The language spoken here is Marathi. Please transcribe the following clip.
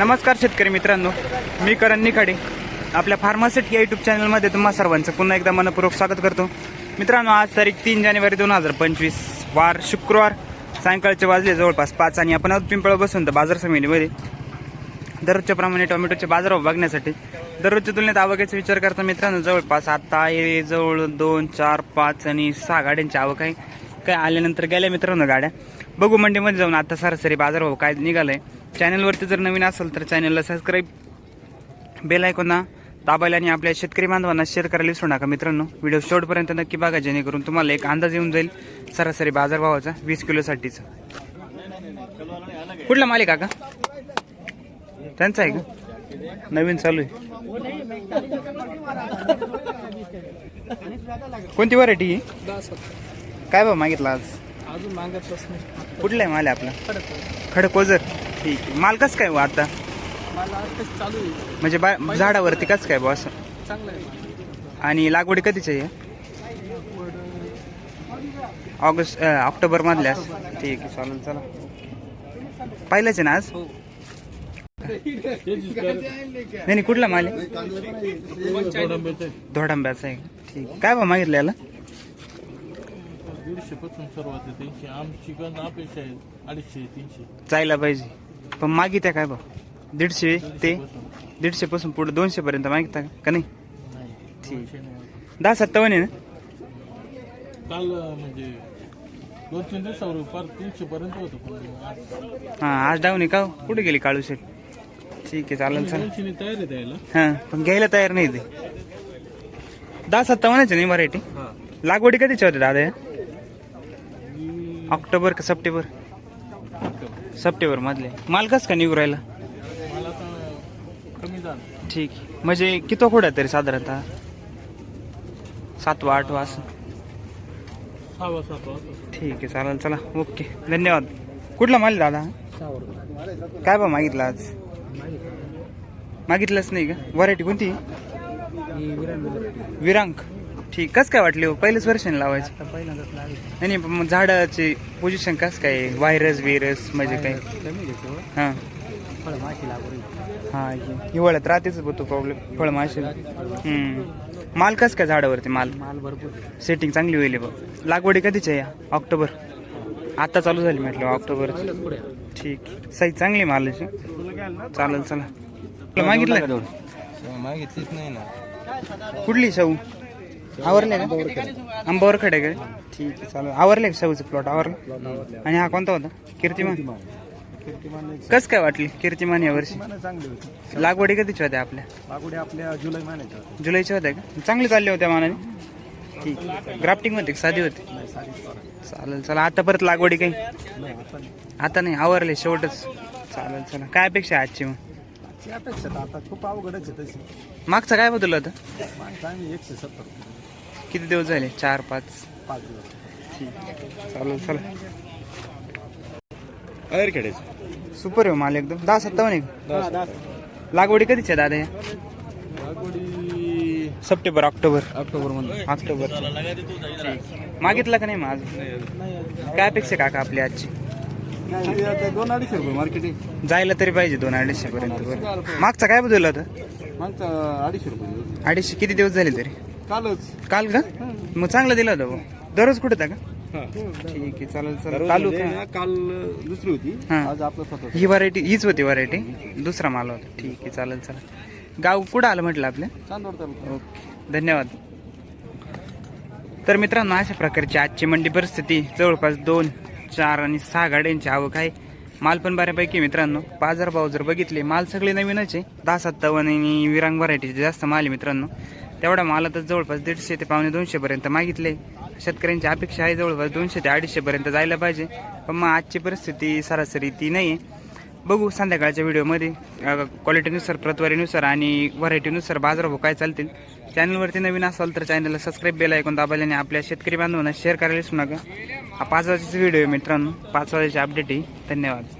नमस्कार शेतकरी मित्रांनो मी करण निखाडे. आपल्या फार्मासिटी या युट्यूब चॅनलमध्ये तुम्हा सर्वांचं पुन्हा एकदा मनपूर्वक स्वागत करतो. मित्रांनो आज तारीख तीन जानेवारी दोन हजार पंचवीस वार शुक्रवार सायंकाळचे वाजले जवळपास पाच आणि आपण आहोत पिंपळ बसून तर बाजार समितीमध्ये. दररोजच्या प्रमाणे टोमॅटोचे बाजारभाव बघण्यासाठी दररोजच्या तुलनेत आवकेचा विचार करता मित्रांनो जवळपास आता आहे जवळ दोन चार पाच आणि सहा गाड्यांची आवक आहे. काय आल्यानंतर गेल्या मित्रांनो गाड्या. बघू मंडीमध्ये जाऊन आता सरासरी बाजारभाव काय निघालाय. चॅनलवरती जर नवीन असेल तर चॅनलला सबस्क्राईब बेल ऐकून दाबायला आणि आपल्या शेतकरी बांधवांना शेअर करायला विसरू नका. मित्रांनो व्हिडिओ शेवटपर्यंत नक्की बघा जेणेकरून तुम्हाला एक अंदाज येऊन जाईल सरासरी बाजारभावाचा वीस किलोसाठीचा कुठला मालिक काका? त्यांचा आहे का? नवीन चालू आहे. कोणती व्हरायटी काय बा मागितला आज? अजून कुठला आहे माल आहे आपला? खडक खडकोजर ठीक आहे. माल कसं काय बा आता? मला आताच चालू आहे. म्हणजे बा झाडावरती कसं काय बा असं? चांगलं आहे मला. आणि लागवडी कधीची आहे? ऑगस्ट ऑक्टोबर मधल्यास ठीक आहे चालेल चला. पाहिलंच आहे ना आज? हो. नाही नाही कुठला माल आहे? धोडंब्याचा आहे. ठीक आहे. काय बा मागितलं याला? दीडशे पासून सुरुवात आहे तीनशे. आमची गण अपेक्षा आहे अडीचशे तीनशे. जायला पाहिजे. पण मागित्या काय बा दीडशे ते दीडशे पासून पुढे दोनशे पर्यंत मागितता का नाही? ठीक. दहा सत्तावन्न आहे ना? काल म्हणजे दोन तीन दिवसावर फार तीनशे पर्यंत होतं पण आज हा आज डाऊन आहे का हो? कुठे गेली काळू शेट ठीक आहे चालेल चालेल. दोनशे तयार आहे द्यायला हा पण घ्यायला तयार नाही ते. दहा सत्तावन्नच नाही मराठी हा लागवडी कधीच्या होत्या दादा? या? ऑक्टोबर का सप्टेंबर? सप्टेंबर मधले माल कस का निघू राहिला? ठीक. म्हणजे किती खोड्या तरी साधारणतः? सातवा आठवा असं. ठीक आहे चालेल चला. ओके. धन्यवाद. कुठला माल दादा? काय बा मागितलं आज? मागितलंच नाही का? व्हरायटी कोणती? विरांक ठीक कस काय वाटली हो? पहिलेच वर्षाने लावायचं? नाही नाही, मग झाडाची पोझिशन कस काय? व्हायरस बिरस म्हणजे काय? हां. हा हे- हिवाळ्यात राहतेच बघ तो प्रॉब्लेम फळमाशी हम्म. माल कस काय झाडावरती माल? माल भरपूर सेटिंग चांगली होईल बघ. लागवडी कधीची आहे या? ऑक्टोबर. आता चालू झाली म्हटलं ऑक्टोबर. ठीक. साईज चांगली मालाची चालेल चला. तुला मागितलं? मागितलीच नाही ना. कुठली शाहू? आवरले का आंबावर खडे का? ठीक आहे चालेल. आवरले का शाहूचं प्लॉट आवरलं? आणि हा कोणता होता? कीर्तिमान? कस काय वाटली कीर्तिमान या वर्षी? लागवडी कधीची होत्या आपल्या? लागवडी आपल्या जुलै महिन्याच्या. जुलैच्या होत्या का? चांगली चालली होत्या मानाने. ठीक. ग्राफ्टिंग होती का? साधी होती. चालेल चला. आता परत लागवडी काही? आता नाही. आवरले शेवटच. चालेल चला. काय अपेक्षा आहे आजची मग? अपेक्षा आता खूप अवघडच आहे तशी. मागचं काय बदललं होतं? एकशे सत्तर. किती दिवस झाले? चार पाच? पाच दिवस. ठीक. चालेल चला. अरखेडेच सुपर आहे हो माल एकदम. दहा सत्तावन्न आहे का? लागवडी कधीची आहे दादा या? September October. ऑक्टोबरमध्ये ऑक्टोबर. मागितलं का नाही मग आज काय अपेक्षा काका आपली आजची? दोन अडीचशे रुपये मार्केटिंग जायला तरी पाहिजे दोन अडीचशे पर्यंत. मागचा काय बदललं होतं? मागचा अडीचशे रुपये अडीचशे किती दिवस झाले तरी? कालच. काल का? मग चांगलं दिलं होतं बुवा. दररोज कुठे होता का? ठीक आहे चालेल चालेल. चालू का काल दुसरी होती. हा. आज आपलं स्वतः ही व्हरायटी हीच होती व्हरायटी दुसरा माल होता. ठीक आहे चालेल चला गाव कुठं आलं म्हटलं तालुका. ओके धन्यवाद. तर मित्रांनो अशा प्रकारची आजची मंडी परिस्थिती जवळपास दोन चार आणि सहा गाड्यांची आवक आहे. माल पण बऱ्यापैकी आहे मित्रांनो. बाजारभाव जर बघितले माल सगळे नवीनच आहे. दहा सत्तावन्न आणि विरांग व्हरायटीचे जास्त माल आहे मित्रांनो. तेवढ्या मालातच जवळपास दीडशे ते पावणे दोनशेपर्यंत मागितले. शेतकऱ्यांची अपेक्षा आहे जवळपास दोनशे ते अडीचशेपर्यंत जायला पाहिजे. पण मग आजची परिस्थिती सरासरी ती नाही आहे बघू संध्याकाळच्या व्हिडिओमध्ये क्वालिटीनुसार प्रतवारीनुसार आणि व्हरायटीनुसार बाजारभाव काय चालतील. चॅनलवरती नवीन असाल तर चॅनलला सबस्क्राईब बेल ऐकून दाबायला आणि आपल्या शेतकरी बांधवांना शेअर करायला विसरू नका. हा पाच वाजेचा व्हिडिओ आहे मित्रांनो. पाच वाजेची अपडेट आहे. धन्यवाद.